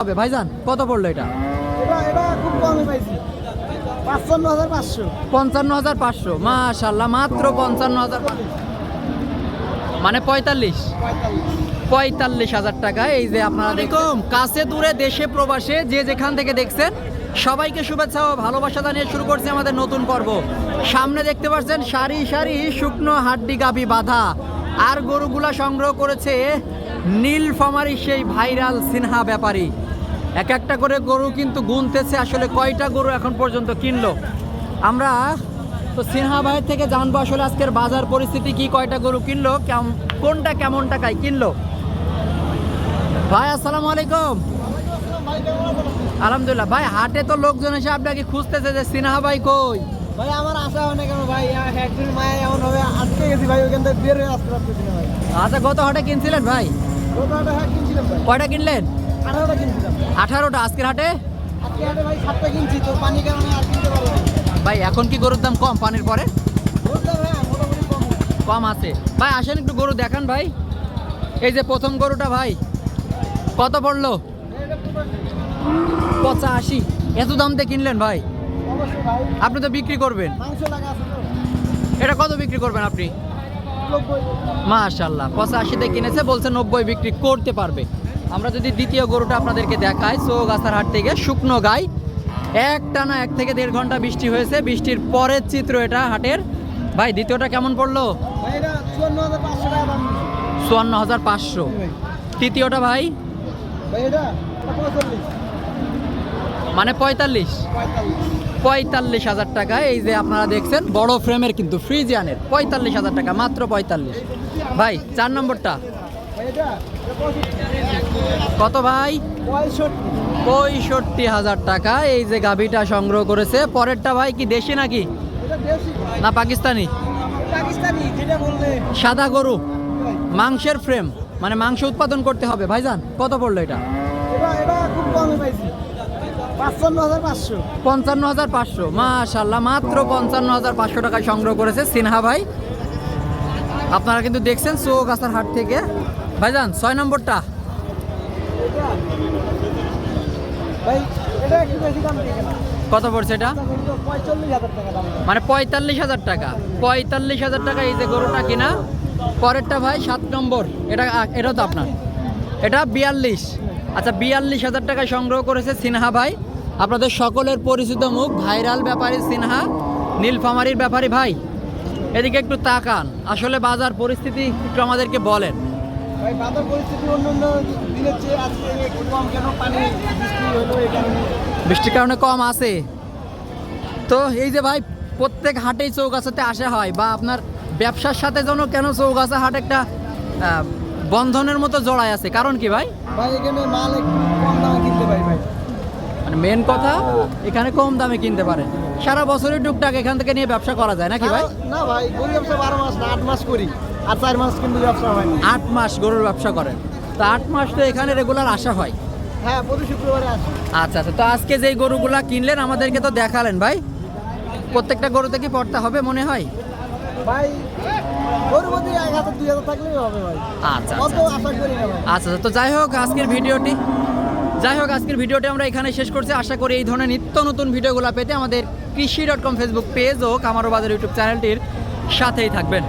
হবে ভাইজান কত পড়ল এটা? পঞ্চান্ন হাজার পাঁচশো মাশাল্লাহ মাত্র পঞ্চান্ন হাজার মানে পঁয়তাল্লিশ। পঁয়তাল্লিশ হাজার টাকা এই যে আপনারা দেখুন কাছে দূরে দেশে প্রবাসে যে যেখান থেকে দেখছেন সবাইকে শুভেচ্ছা ও ভালোবাসা জানিয়ে শুরু করছে আমাদের নতুন পর্ব। সামনে দেখতে পাচ্ছেন সারি সারি শুকনো হাড্ডি গাবি বাঁধা। আর গরুগুলা সংগ্রহ করেছে নীল নীলফামারি সেই ভাইরাল সিনহা ব্যাপারী। এক একটা করে গরু কিন্তু গুনতেছে। আসলে কয়টা গরু এখন পর্যন্ত কিনলো? আমরা তো সিনহা ভাইয়ের থেকে জানব আসলে আজকের বাজার পরিস্থিতি কি কয়টা গরু কিনলো কেম- কোনটা কেমন টাকায় কিনলো? ভাই আসসালামু আলাইকুম। আলহামদুলিল্লাহ। ভাই হাটে তো লোকজন এসে আপনাকে খুঁজতেছে যে সিনহা ভাই কই? ভাই আমার আশা হয় না কেন ভাই একদিন মায়া এমন হবে আজকে গেছি ভাই ওইখান থেকে বের হয়ে আসতে পারতেছি না ভাই। আচ্ছা গত হাটে কিনছিলেন ভাই? হ্যাঁ কিনছিলাম ভাই। কয়টা কিনলেন? আঠারোটা আজকের হাটে? ভাই, এখন কি গরুর দাম কম পানির পরে? কম আছে। ভাই, আসেন একটু গরু দেখান ভাই। এই যে প্রথম গরুটা ভাই। কত পড়ল? পঁচাশি। এত দাম দিয়ে কিনলেন ভাই? আপনি তো বিক্রি করবেন। এটা কত বিক্রি করবেন আপনি? মাশাল্লাহ পঁচাশিতে কিনেছে, বলছে নব্বই বিক্রি করতে পারবে। আমরা যদি দ্বিতীয় গরুটা আপনাদেরকে দেখাই চৌগাছার হাট থেকে শুকনো গাই। এক টানা এক থেকে দেড় ঘণ্টা বৃষ্টি হয়েছে, বৃষ্টির পরের চিত্র এটা হাটের। ভাই, দ্বিতীয়টা কেমন পড়ল? চুয়ান্ন হাজার পাঁচশো। তৃতীয়টা ভাই? মানে পঁয়তাল্লিশ। পঁয়তাল্লিশ হাজার টাকা। এই যে আপনারা দেখছেন, বড় ফ্রেমের কিন্তু ফ্রিজিয়ানের। পঁয়তাল্লিশ হাজার টাকা, মাত্র পঁয়তাল্লিশ। ভাই, চার নম্বরটা। কত ভাই? পঁয়ষট্টি। হাজার টাকা। এই যে গাভীটা সংগ্রহ করেছে পরেরটা ভাই কি দেশি নাকি? না পাকিস্তানি? সাদা গরু মাংসের ফ্রেম মানে মাংস উৎপাদন করতে হবে। ভাইজান কত পড়ল এটা? পঞ্চান্ন হাজার পাঁচশো। মাশাল্লাহ মাত্র পঞ্চান্ন হাজার পাঁচশো টাকায় সংগ্রহ করেছে সিনহা ভাই। আপনারা কিন্তু দেখছেন চৌগাছার হাট থেকে। ভাইজান ছয় নম্বরটা। এটা এটা কত পড়ছে এটা? টাকা মানে পঁয়তাল্লিশ হাজার টাকা। পঁয়তাল্লিশ হাজার টাকা এই যে গরুটা কিনা পরেরটা ভাই সাত নম্বর। এটা এটাও তো আপনার। এটা বিয়াল্লিশ। আচ্ছা বিয়াল্লিশ হাজার টাকায় সংগ্রহ করেছে সিনহা ভাই। আপনাদের সকলের পরিচিত মুখ ভাইরাল ব্যাপারী সিনহা নীলফামারির ব্যাপারী ভাই। এদিকে একটু তাকান। আসলে বাজার পরিস্থিতি একটু আমাদেরকে বলেন। ভাই বাজার পরিস্থিতি অন্য অন্য দিনের চেয়ে আজকে একটু কম। কেন পানি বৃষ্টি হলো এই কারণে? বৃষ্টির কারণে কম আছে। তো এই যে ভাই প্রত্যেক হাটেই চৌগাছাতে আসা হয় বা আপনার ব্যবসার সাথে যেন কেন চৌগাছা হাট একটা বন্ধনের মতো জড়ায় আছে। কারণ কি ভাই? ভাই এখানে মাল একটু কম দামে কিনতে পারি ভাই। মানে মেন কথা এখানে কম দামে কিনতে পারে। সারা বছরই টুকটাক এখান থেকে নিয়ে ব্যবসা করা যায় নাকি ভাই? না ভাই গরু ব্যবসা বারো মাস না আট মাস করি। আর চার মাস কিন্তু ব্যবসা হয় না আট মাস গরুর ব্যবসা করেন। তো আট মাস তো এখানে রেগুলার আসা হয়। হ্যাঁ প্রতি শুক্রবারে আসি। আচ্ছা আচ্ছা। তো আজকে যেই গরুগুলা কিনলেন আমাদেরকে তো দেখালেন ভাই। প্রত্যেকটা গরুতে কি পড়তে হবে মনে হয়। ভাই গরু আচ্ছা না ভাই। আচ্ছা তো যাই হোক আজকের ভিডিওটি যাই হোক আজকের ভিডিওটি আমরা এখানে শেষ করছি। আশা করি এই ধরনের নিত্য নতুন ভিডিওগুলো পেতে আমাদের Krishi dot com Facebook page ও কামারো বাজার ইউটিউব চ্যানেলটির সাথেই থাকবেন।